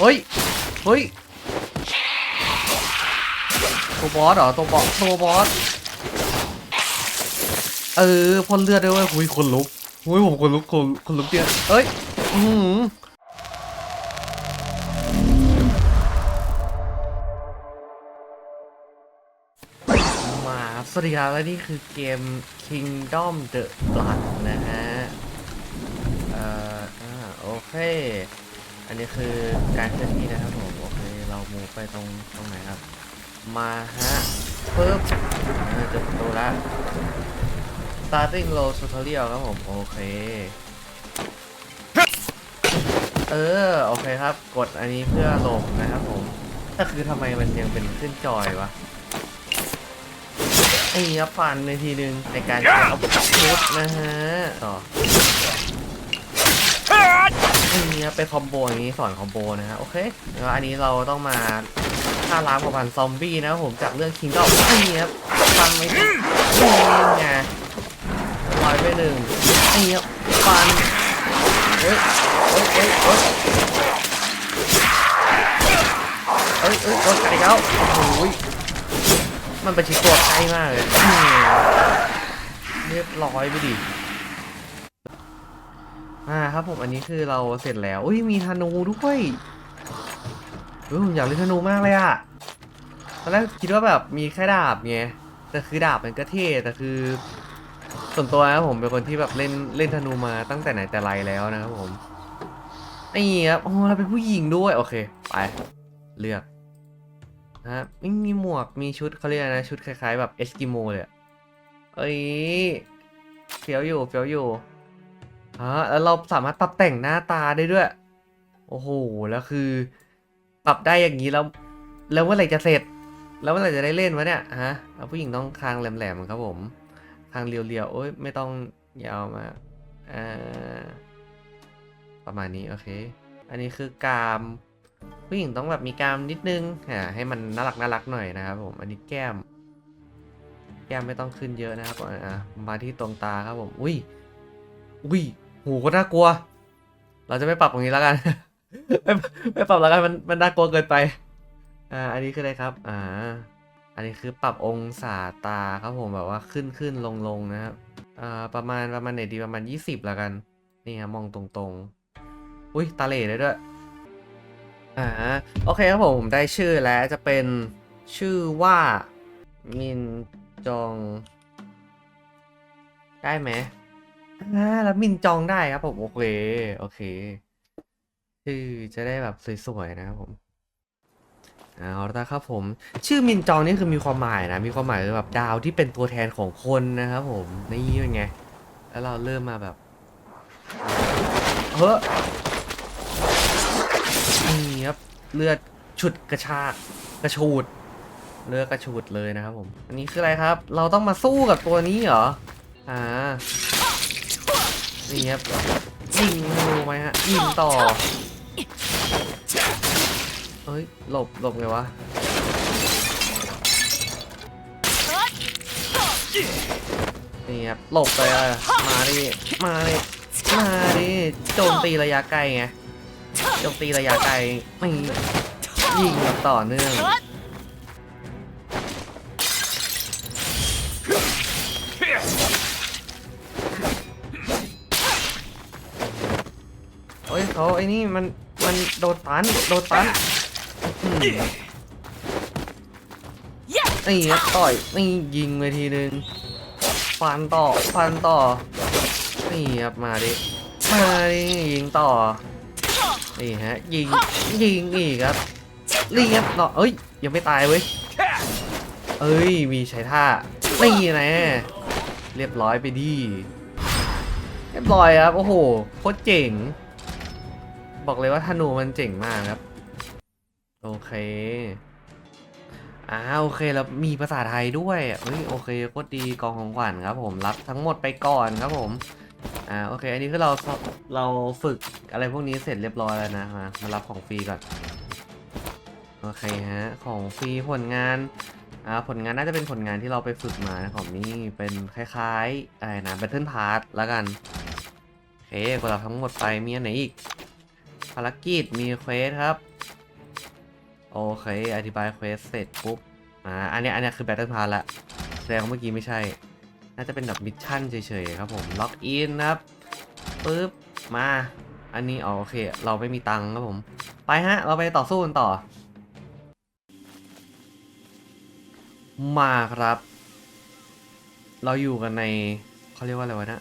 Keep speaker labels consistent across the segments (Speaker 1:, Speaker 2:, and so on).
Speaker 1: เฮ้ย เฮ้ย ตัวบอสเหรอ ตัวบอส ตัวบอส เออพ่นเลือดด้วยเวยหุยคนลุกหุยผมคนลุกคนคนลุกเดียเอ้ย อือหือมาสวัสดีครับและนี่คือเกม Kingdom the Blood นะฮะ เอ่ออ่าโอเค อันนี้คือการเคลื่อนที่นะครับผมโอเคเรามูไปตรงตรงไหนครับ มาฮะปึ๊บเออเจอประตูละ starting low tutorial ครับผม โอเค เออ โอเคครับ กดอันนี้เพื่อลงนะครับผมแต่คือทำไมมันยังเป็นขึ้นจอยวะไอ้เนี้ยฟันในทีนึงในการเอาพุทนะฮะต่อ นี้ไปคอมโบอย่างนี้สอนคอมโบนะฮะโอเคแล้วอันนี้เราต้องมาฆ่าล้างกับพันซอมบี้นะผมจากเรื่องคิงดอมไอ้เนี้ยฟันไม่ดีนี่ไงร้อยไปหนึ่งอ้เนี้ฟันเฮ้ยเฮ้ยเฮ้ยเฮ้ยเฮ้ยเฮ้ยโดนกัดอีกแล้วโอ้ยมันไปชิดตัวใกล้มากเลยเรียบร้อยไปดิ อ่าครับผมอันนี้คือเราเสร็จแล้วอุ้ยมีธนูด้วยเฮ้ยผมอยากเล่นธนูมากเลยอะตอนแรกคิดว่าแบบมีแค่ดาบไงแต่คือดาบมันก็เท่แต่คือ ส่วนตัวนะผมเป็นคนที่แบบเล่นเล่นธนูมาตั้งแต่ไหนแต่ไรแล้วนะครับผมนี่ครับโอ้เราเป็นผู้หญิงด้วยโอเคไปเลือกนะครับนี่มีหมวกมีชุดเขาเรียกนะชุดคล้ายๆ แบบเอสกิโมเลยอะเอ้ยเฟี้ยวอยู่เฟี้ยวอยู่ อ่าแล้วเราสามารถปรับแต่งหน้าตาได้ด้วย โอ้โห แล้วคือ ปรับได้อย่างนี้แล้ว แล้วเมื่อไหร่จะเสร็จ แล้วเมื่อไหร่จะได้เล่นวะเนี่ยฮะเอาผู้หญิงต้องคางแหลมๆครับผม คางเรียวๆโอ้ยไม่ต้องยาวมากอ่าประมาณนี้โอเค อันนี้คือกาม ผู้หญิงต้องแบบมีกามนิดนึงอ่าให้มันน่ารักน่ารักหน่อยนะครับผม อันนี้แก้ม แก้มไม่ต้องขึ้นเยอะนะครับอ่ามาที่ตรงตาครับผม อุ้ย อุ้ย หูก็น่ากลัว เราจะไม่ปรับตรงนี้แล้วกัน ไม่ไม่ปรับแล้วกันมันมันน่ากลัวเกินไป อ่า อันนี้คืออะไรครับ อ่า อันนี้คือปรับองศาตาครับผมแบบว่าขึ้นขึ้นลงลงนะครับ อ่า ประมาณประมาณไหนดีประมาณยี่สิบแล้วกัน นี่ครับมองตรงๆ อุ้ยตาเหล่เลยด้วย อ่า โอเคครับผมผมได้ชื่อแล้วจะเป็นชื่อว่ามินจอง ได้ไหม อ่าแล้วมินจองได้ครับผมโอเคโอเคชื่อจะได้แบบสวยๆนะครับผมเอาละครับผม ชื่อมินจองนี่คือมีความหมายนะ มีความหมายแบบดาวที่เป็นตัวแทนของคนนะครับผมนี่เป็นไง แล้วเราเริ่มมาแบบเฮ้อนี่ครับเลือดฉุดกระชากกระชูดเลือดกระชูดเลยนะครับผม อันนี้คืออะไรครับ เราต้องมาสู้กับตัวนี้เหรออ่า นี่ครับยิงธนูไหมฮะยิงต่อเฮ้ยหลบหลบไงวะนี่ครับหลบไปอะมาดิมาดิมาดิโจมตีระยะไกลไงโจมตีระยะไกลไม่ยิงแบบต่อเนื่อง เขาไอ้นี่มันมันโดดฟันโดดฟันอื้อหือนี่ครับต่อยนี่ยิงไปทีนึงฟันต่อฟันต่อนี่ครับมาดิมาดิยิงต่อนี่ฮะยิงยิงอีกครับเรียบเนาะเอ้ยยังไม่ตายเว้ยเอ้ยมีใช้ท่านี่นะเรียบร้อยไปดีเรียบร้อยครับโอ้โหโคตรเจ๋ง บอกเลยว่าธนูมันเจ๋งมากครับ โอเคอ่าโอเคแล้วมีภาษาไทยด้วยเฮ้ยโอเคโคตรดีกองของขวัญครับ ผมรับทั้งหมดไปก่อนครับผมอ่าโอเค อันนี้คือเราเราฝึกอะไรพวกนี้เสร็จเรียบร้อยแล้วนะมามารับของฟรีก่อนโอเคฮะของฟรีผลงานอ่าผลงานน่าจะเป็นผลงานที่เราไปฝึกมานะของนี่เป็นคล้ายๆอะไรนะ Battle Pass แล้วกันโอเคกดรับทั้งหมดไปมีอันไหนอีการกิจมีเควสครับ โอเค อธิบายเควสเสร็จปุ๊บ อ่า อันนี้อันนี้คือแบตเทิลพาร์ละแสดงเมื่อกี้ไม่ใช่ น่าจะเป็นแบบมิชชั่นเฉยๆครับผม ล็อกอินครับปุ๊บ มา อันนี้อ๋อโอเค เราไม่มีตังค์ครับผม ไปฮะ เราไปต่อสู้กันต่อ มาครับ เราอยู่กันในเขาเรียกว่าอะไรวะนะ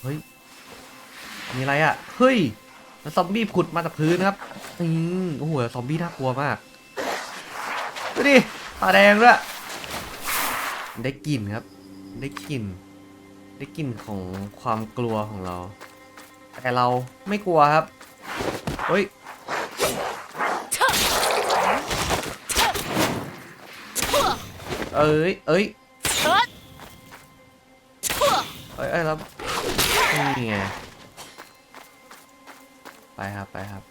Speaker 1: เฮ้ย มีอะไรอะ่ะ เฮ้ยมันซอมบี้ผุดมาจากพื้นครับอืมโอ้โหซอมบี้น่ากลัวมาก ดูดิตาแดงด้วย ได้กลิ่นครับ ได้กลิ่น ได้กลิ่นของความกลัวของเรา แต่เราไม่กลัวครับ เฮ้ยเอ้ย เอ้ยเอ้ยเอ้ยแล้วนี่ไง ไปครับไปครับ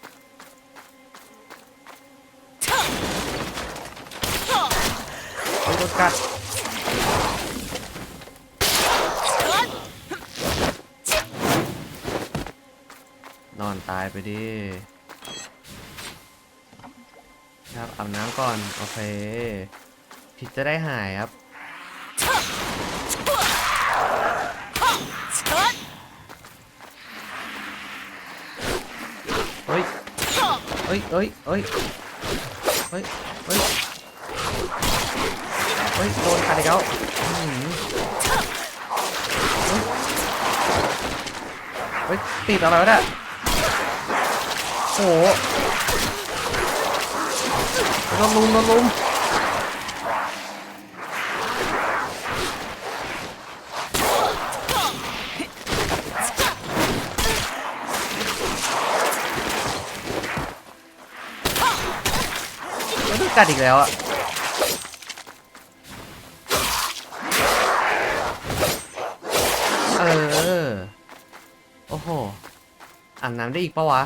Speaker 1: เฮ้ยโดนกัดนอนตายไปดิ ครับอาบน้ำก่อน โอเค ผิดจะได้หายครับ เฮ้ย เฮ้ยเอ้ยเอ้ยเอ้ยเอ้ยเอ้ยโดนกัดอีกแล้วอื้อหือเฮ้ยเฮ้ยติดอะไรวะเนี่ยโอ้โหโดนลุมโดนลุม กัดอีกแล้วอะเออ โอ้โหอาบน้ำได้อีกปะวะ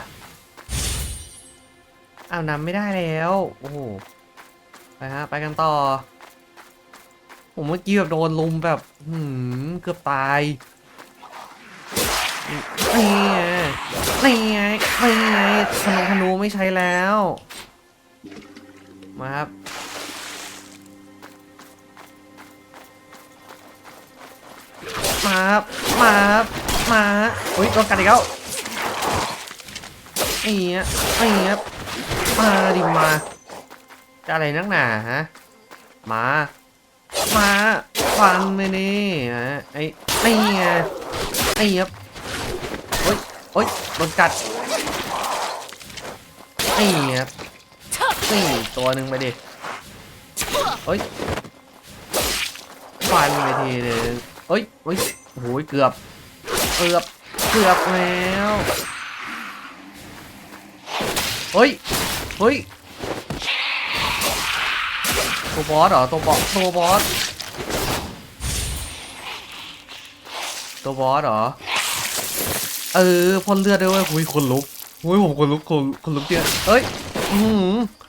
Speaker 1: อาบน้ำไม่ได้แล้ว โอ้โห ไปฮะ ไปกันต่อ ผมเมื่อกี้แบบโดนลุมแบบ หืม เกือบตายนี่ไงนี่ไงนี่ไงธนูธนูไม่ใช้แล้ว มาครับ มาครับ มาครับ มาอุ้ยโดนกัดอีกแล้วไอ้เงี้ยไอ้เงี้ยมาดิมา จะอะไรนักหนาฮะ มา มาฟันไปนี่ฮะไอ้ไอ้ไงไอ้เงี้ยโอ๊ยโอ๊ยโดนกัดไอ้เงี้ย นี่ตัวหนึ่งไปดิโอ๊ยฟันไปทีหนึ่งโอ๊ยโอ๊ยโอ้โหเกือบเกือบเกือบแล้วเฮ้ยเฮ้ยตัวบอสเหรอตัวบอสตัวบอสตัวบอสเหรอ เออพ่นเลือดด้วยเว้ยหุยคนลุกหุยผมคนลุกคนคนลุกเนี่ยเอ้ย อือหือโ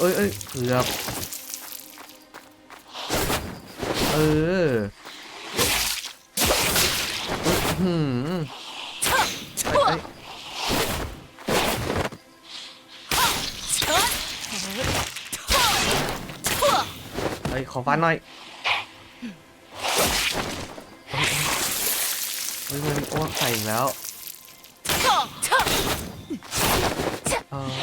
Speaker 1: อ้ยโอ้ยโอ้ยเกือบเออหืมเฮ้ยขอฟันหน่อยเฮ้ยมันอ้วกใส่อีกแล้วเออ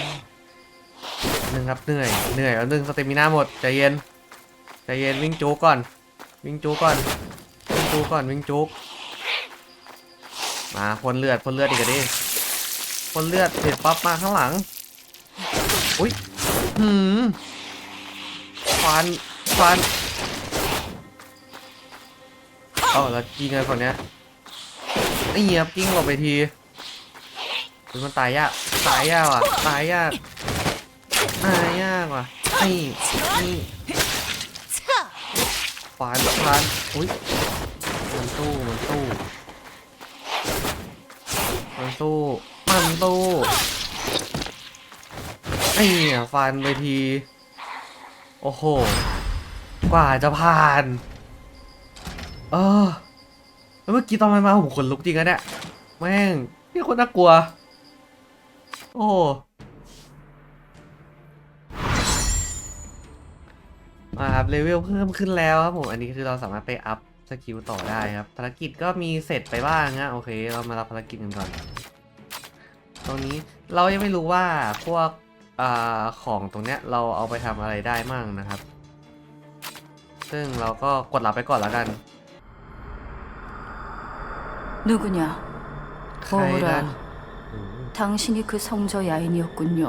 Speaker 1: ครับเหนื่อยเหนื่อยแล้วหนึ่งสเตมิน่าหมดใจเย็นใจเย็นวิ่งจูก่อน วิ่งจูก่อนวิ่งจูก่อนวิ่งจูมาพ่นเลือดพ่นเลือดอีกดิพ่นเลือดเสร็จปั๊บมาข้างหลังอุ้ยหืมฟันฟันเอ้าแล้วยิงไงคนเนี้ยไอ้เหี้ยกิ้งหลบไปทีคือมันตายยากตายยากว่ะตายยาก ตายยากว่ะไอ้นี่ฟันฟันอุ้ยมันตู้มันตู้มันตู้มันตู้ไอ้เนี่ยฟันไปที โอ้โห กว่าจะผ่าน เออแล้วเมื่อกี้ตอนมันมาผมขนลุกจริงอะเนี่ย แม่งนี่คนน่ากลัว โอ้ มาครับเลเวลเพิ่มขึ้นแล้วครับผม อันนี้คือเราสามารถไปอัพสกิลต่อได้ครับ ภารกิจก็มีเสร็จไปบ้างนะโอเค เรามารับภารกิจกันก่อน ตรงนี้เรายังไม่รู้ว่าพวกอ่าของตรงเนี้ยเราเอาไปทำอะไรได้มั่งนะครับ ซึ่งเราก็กดรับไปก่อนแล้วกัน
Speaker 2: 누구냐?
Speaker 1: ใครนะ
Speaker 2: 오라.
Speaker 1: อืม
Speaker 2: 당신이 그 성저 야인이었군요.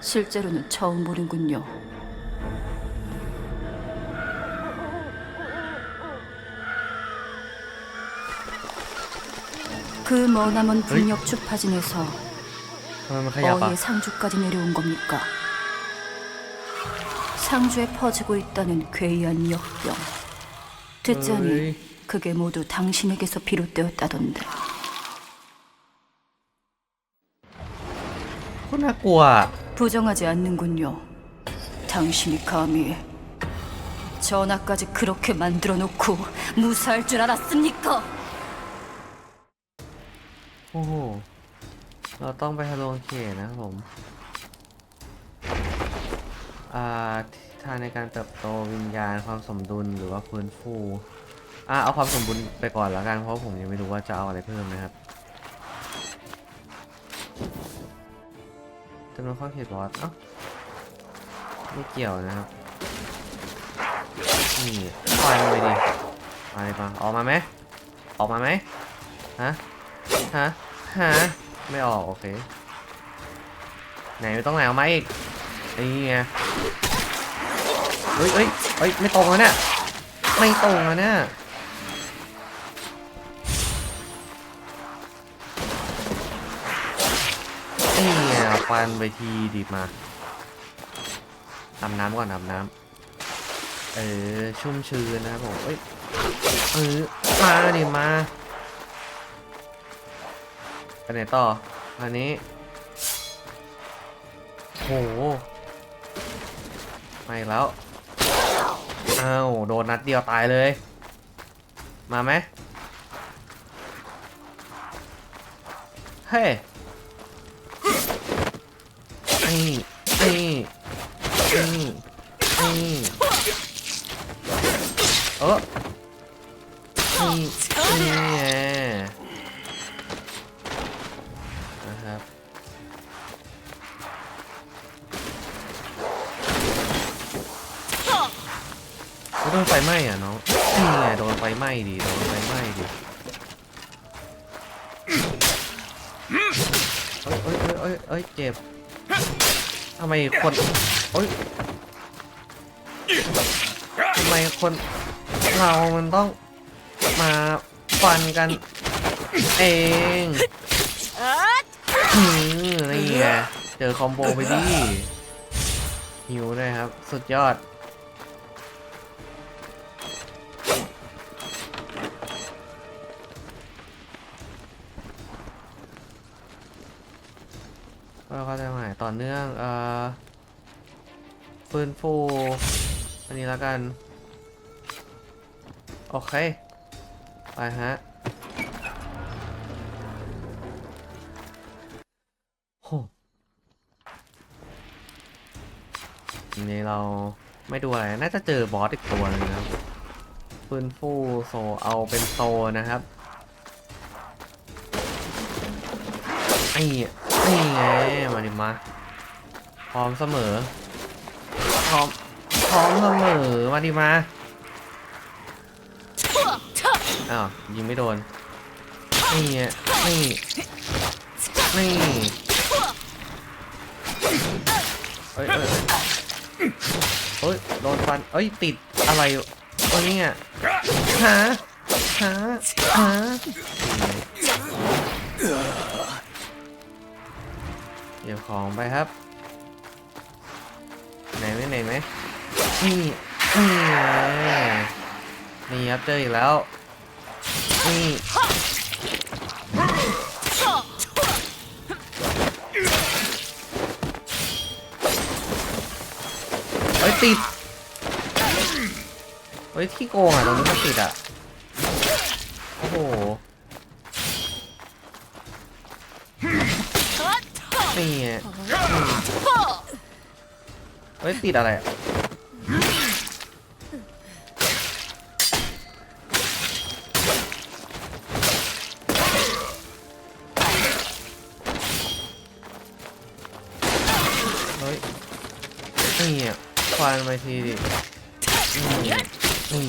Speaker 2: 실제로는 처음 보는군요. 그 머나먼 북녘 주파진에서
Speaker 1: ทำไมมันขยับอ่ะ
Speaker 2: 어의 상주까지 내려온 겁니까? 상주에 퍼지고 있다는 괴이한 역병. 듣자니
Speaker 1: 어이.
Speaker 2: 그게 모두 당신에게서 비롯되었다던데.
Speaker 1: โคตรน่ากลัวอะ
Speaker 2: 부정하지 않는군요. 당신이 감히 전하까지 그렇게 만들어 놓고 무사할 줄 알았습니까?
Speaker 1: โอ้โห เราต้องไปทะลวงเขตนะครับผม อ่าทางในการเติบโตวิญญาณความสมดุลหรือว่าฟื้นฟูอ่าเอาความสมบูรณ์ไปก่อนแล้วกันเพราะผมยังไม่รู้ว่าจะเอาอะไรเพิ่มนะครับจำนวนข้อเขตบอสเอ้าไม่เกี่ยวนะครับ นี่ฟันไปดิมาเลยมาออกมาไหมออกมาไหมฮะ ฮะ ฮะ ไม่ออก โอเค ไหนไม่ต้องไหนเอามาอีกนี่ไงเฮ้ยเฮ้ยเฮ้ย ไม่ตรงแล้วเนี่ย ไม่ตรงแล้วเนี่ยนี่ไงฟันไปทีดีมาอาบน้ำก่อนอาบน้ำเออ ชุ่มชื้นนะครับผมเอ้ยเออมาดิมา ไปไหนต่อ อันนี้ โหมาอีกแล้ว อ้าว โดนนัดเดียวตายเลย มาไหมเฮ้ยนี่นี่นี่นี่เออนี่นี่ ไม่โดนไฟไหม้อะน้องนี่ไงโดนไฟไหม้ดิโดนไฟไหม้ดิเอ้ยเอ้ยเอ้ยเอ้ยเจ็บทำไมคนเอ้ยทำไมคนเรามันต้องมาฟันกัน เองอืมนี่ไงเจอคอมโบไปดิหิวด้วยครับ สุดยอด เข้าใจใหม่ต่อเนื่องเอ่อฟื้นฟูอันนี้แล้วกัน โอเค ไปฮะโหทีนี้เราไม่ดูอะไร น่าจะเจอบอสอีกตัวหนึงครับฟื้นฟูโซเอาเป็นโซนะครับไอ้ ไอ้ไงมาดิมาพร้อมเสมอพร้อมพร้อมเสมอมาดิมาอ้าวยิงไม่โดนนี่ไงนี่นี่เอ้ยเอ้ยเอ้ยโดนฟันเอ้ยติดอะไรโอ้ยเนี่ยหาหาหา เดี๋ยวของไปครับ ไหนไหมไหนไหมนี่นี่ครับเจออีกแล้ว นี่เอ้ยติดเฮ้ยที่โกงอะตรงนี้มันติดอะ โอ้โห นี่เฮ้ยติดอะไรเฮ้ยนี่ควานไปทีดินี่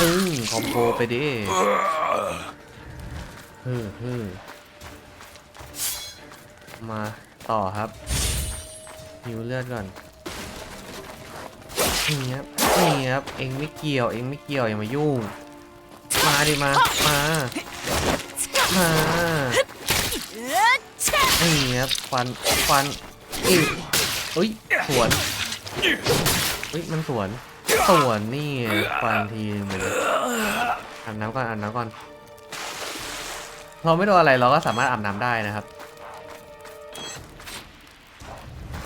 Speaker 1: อืมคอมโบไปดิฮึฮึม มาต่อครับหิวเลือดก่อนนี่ครับนี่ครับเองไม่เกี่ยวเองไม่เกี่ยวอย่ามายุ่ง มาดิมามามานี่ครับควันควันอีกอุ้ยสวนอุ้ยมันสวนสวนนี่ควันทีนึงเลยอาบน้ำก่อนอาบน้ำก่อนเราไม่โดนอะไรเราก็สามารถอาบน้ำได้นะครับ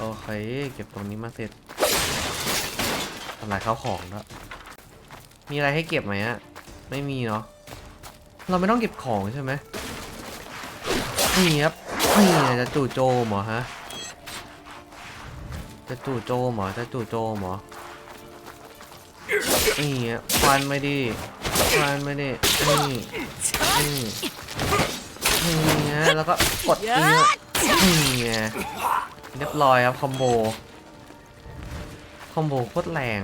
Speaker 1: โอเค เก็บตรงนี้มาเสร็จทำลายข้าวของแล้วมีอะไรให้เก็บไหมอะไม่มีเนาะเราไม่ต้องเก็บของใช่ไหมนี่ครับนี่จะจู่โจมเหรอฮะจะจู่โจมเหรอจะจู่โจมเหรอนี่ฮะควันไม่ดีควันไม่ดีนี่นี่นี่แล้วก็กดนี่นี่ เรียบร้อยครับคอมโบ คอมโบโคตรแรง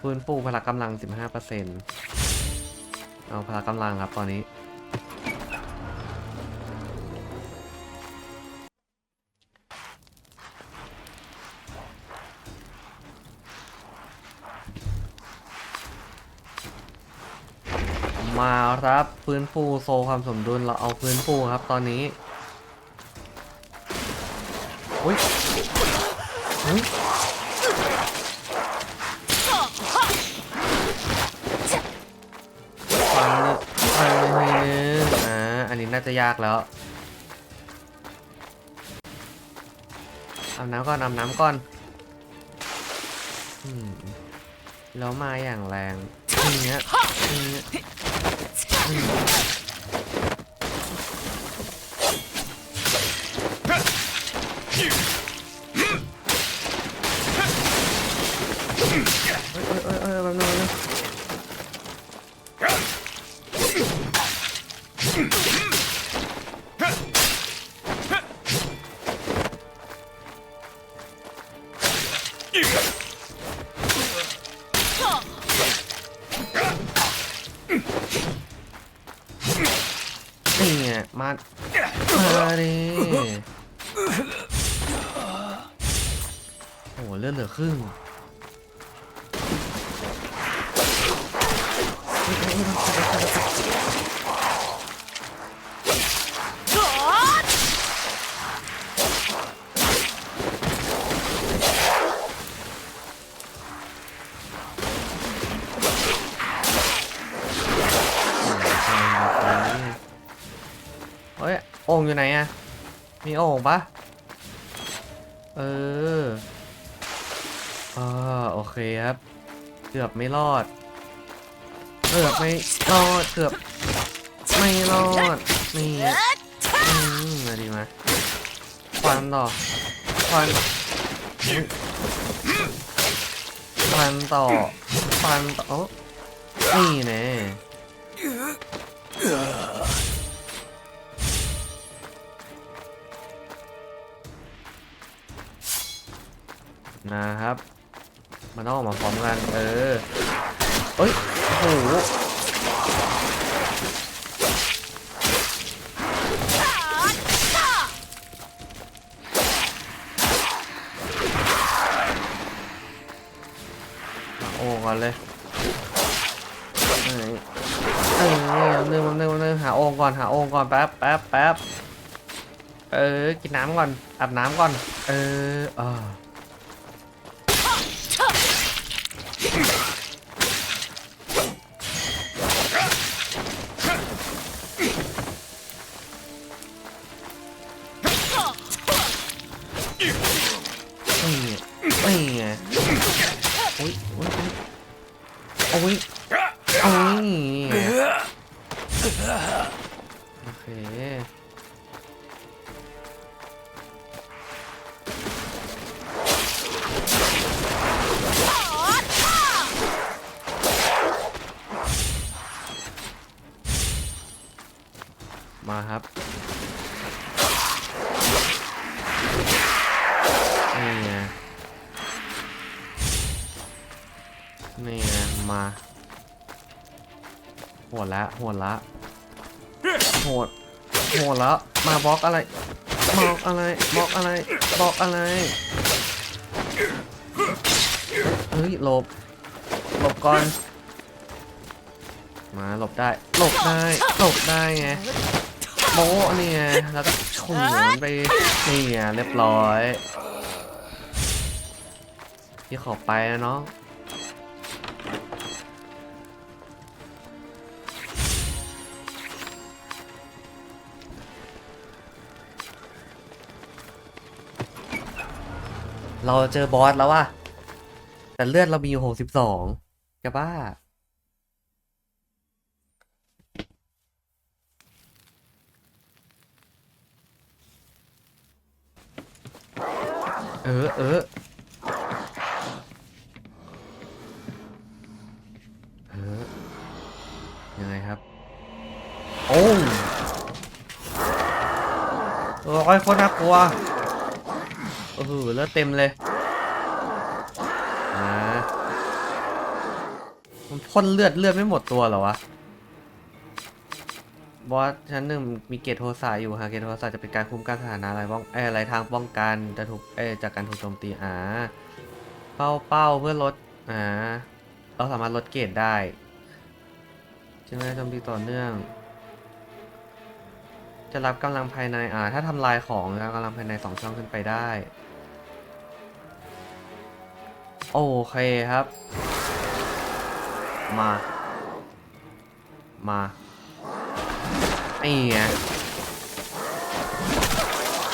Speaker 1: ฟื้นฟูพละกำลัง 15%เอาพละกำลังครับตอนนี้ มาครับฟื้นฟูโซความสมดุลเราเอาฟื้นฟูครับตอนนี้อุ้ยอุ้ยฟังนึฟังนึงอ่าอันนี้น่าจะยากแล้วอาบน้ำก่อนอาบน้ำก่อนอแล้วมาอย่างแรงอย่างเงี้ยอย่างเงี้ย Hmm. งอยู่ไหนอะมีโอ่งปะเอออ่าโอเคครับ เกือบไม่รอด เกือบไม่รอด เกือบไม่รอด นี่อืมมาดีมาควันต่อควันควันต่อควันต่อโอ้นี่แน่ นะครับ มันต้องออกมาพร้อมกัน เออเอ้ยโอ้โหโอ้ก่อนเลยเอ้ยเออนึงนึงนึงหาองก่อนหาองก่อนแป๊บแป๊บแป๊บเออ กินน้ำก่อนอาบน้ำก่อน เอออ่า มาครับนี่ไงนี่ไงมาโหดละโหดละโหดโหดละมาบล็อกอะไรบล็อกอะไรบล็อกอะไรบล็อกอะไรเฮ้ยหลบหลบก่อนมาหลบได้หลบได้หลบได้ไง โมเนี่ไงแล้วก็ชนมันไปนี่ไงเรียบร้อยพี่ขอไปนะเนาะเราเจอบอสแล้วว่ะแต่เลือดเรามีอยู่หกสิบสองจะบ้า ออเออเออยังไงครับ โอ้ยโอ้ยโคตรน่ากลัวโอ้โหเลือดเต็มเลยอ่ามันพ่นเลือดเลือดไม่หมดตัวเหรอวะ บอสชั้นหนึ่งมีเกตโทสะอยู่หากเกตโทสะจะเป็นการคุ้มกันสถานะอะไรบ้องเอยอะไรทางป้องกันจะถูกเอยจากการถูกโจมตีอ่าเป้าเป้าเพื่อลดอ่าเราสามารถลดเกตได้ใช่ไหมโจมตีต่อเนื่อง จะรับกำลังภายในอ่าถ้าทำลายของรับกำลังภายในสองช่องขึ้นไปได้ โอเคครับ มา มา นี่ไง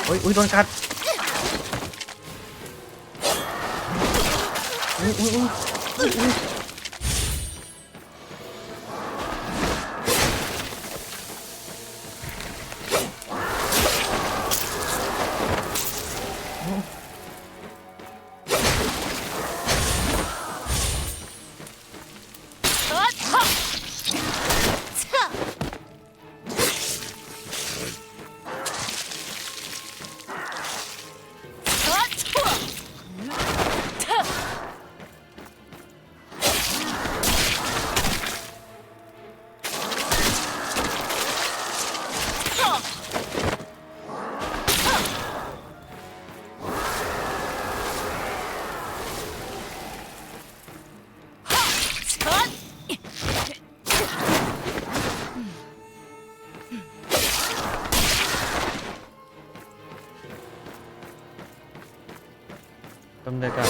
Speaker 1: โอ้ยอุ้ยโดนกัดอุ้ยอุ้ยอุ้ย อุ๊ยกำเนิดกับ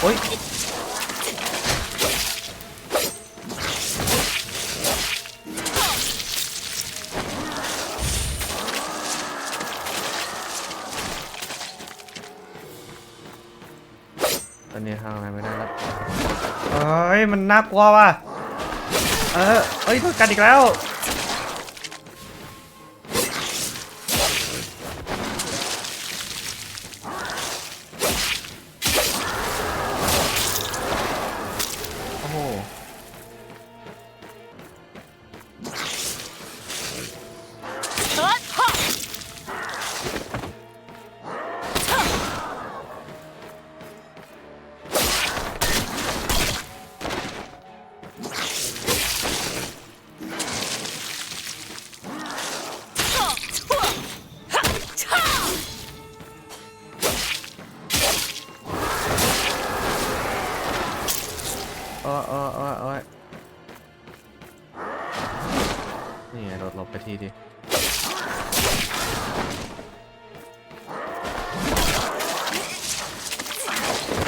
Speaker 1: โอ้ยตอนนี้ทางอะไรไม่ได้แล้วเอ้ยมันน่ากลัวว่ะเออเอ้ยโดนกันอีกแล้ว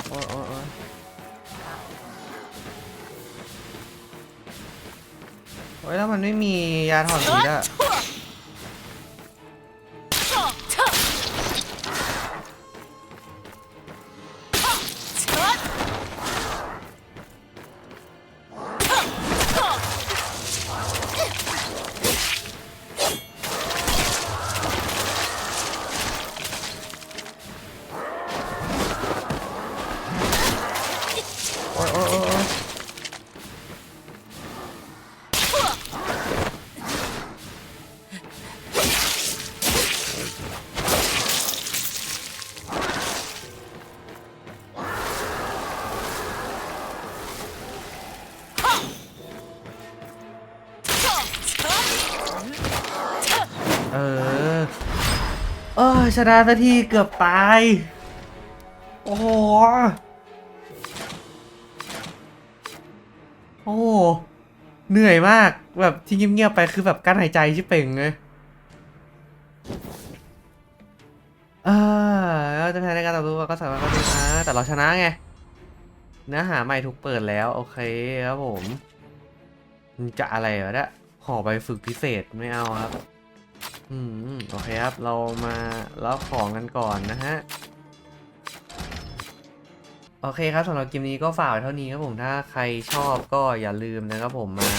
Speaker 1: โอ้ยโอ้ยโอ้ยโอ้ยแล้วมันไม่มียาถอนผีอะ ชนะสักทีเกือบตาย โอ้โห โอ้โหเหนื่อยมากแบบที่เงียบๆไปคือแบบกั้นหายใจชิบเป่งเลยเออจะแพ้ในการต่อสู้ก็สามารถก็ชนะแต่เราชนะไง เนื้อหาใหม่ถูกเปิดแล้ว โอเคครับผม จะอะไรวะเนี่ยห่อใบฝึกพิเศษไม่เอาครับ อืมโอเคครับ เรามาแล้วของกันก่อนนะฮะ โอเคครับสำหรับเกมนี้ก็ฝากไว้เท่านี้ครับผมถ้าใครชอบก็อย่าลืมนะครับผมมา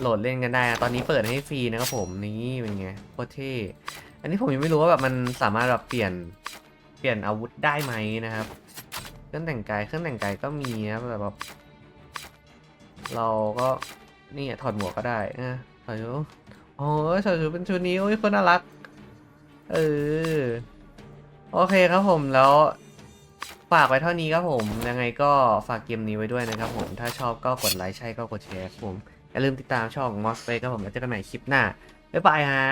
Speaker 1: โหลดเล่นกันได้นะตอนนี้เปิดให้ฟรีนะครับผมนี่เป็นไงโคตรเท่อันนี้ผมยังไม่รู้ว่าแบบมันสามารถแบบเปลี่ยนเปลี่ยนอาวุธได้ไหมนะครับ เครื่องแต่งกายเครื่องแต่งกายก็มีนะครับแต่แบบ เราก็นี่ถอดหมวกก็ได้นะถอดชุด โอ้ยสาวชุดเป็นชุดนี้โอ้ยคนน่ารัก เออ โอเคครับผมแล้วฝากไว้เท่านี้ครับผม ยังไงก็ฝากเกมนี้ไว้ด้วยนะครับผม ถ้าชอบก็กดไลค์ใช่ก็กดแชร์ครับผม อย่าลืมติดตามช่องมอสเฟครับผมแล้วเจอกันใหม่คลิปหน้า บ๊ายบายฮะ